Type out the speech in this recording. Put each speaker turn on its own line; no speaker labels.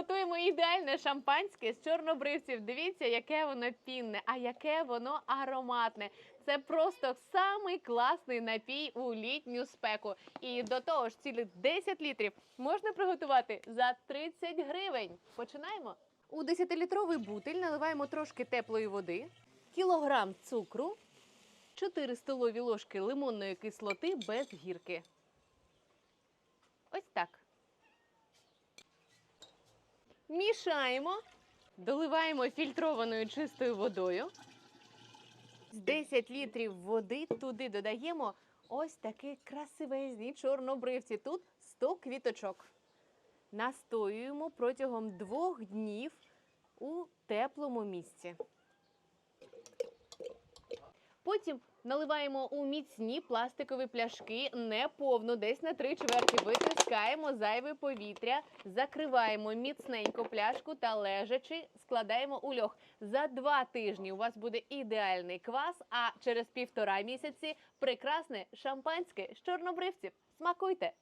Готуємо ідеальне шампанське з чорнобривців. Дивіться, яке воно пінне, а яке воно ароматне. Це просто самий класний напій у літню спеку. І до того ж, цілих 10 літрів можна приготувати за 30 гривень. Починаємо. У 10-літровий бутиль наливаємо трошки теплої води, кілограм цукру, 4 столові ложки лимонної кислоти без гірки. Ось так. Мішаємо, доливаємо фільтрованою чистою водою. З 10 літрів води туди додаємо ось такі красивезні чорнобривці. Тут 100 квіточок. Настоюємо протягом двох днів у теплому місці. Потім наливаємо у міцні пластикові пляшки, неповно, десь на три чверті. Витискаємо зайве повітря, закриваємо міцненько пляшку та лежачи складаємо у льох. За два тижні у вас буде ідеальний квас, а через півтора місяці прекрасне шампанське з чорнобривців. Смакуйте!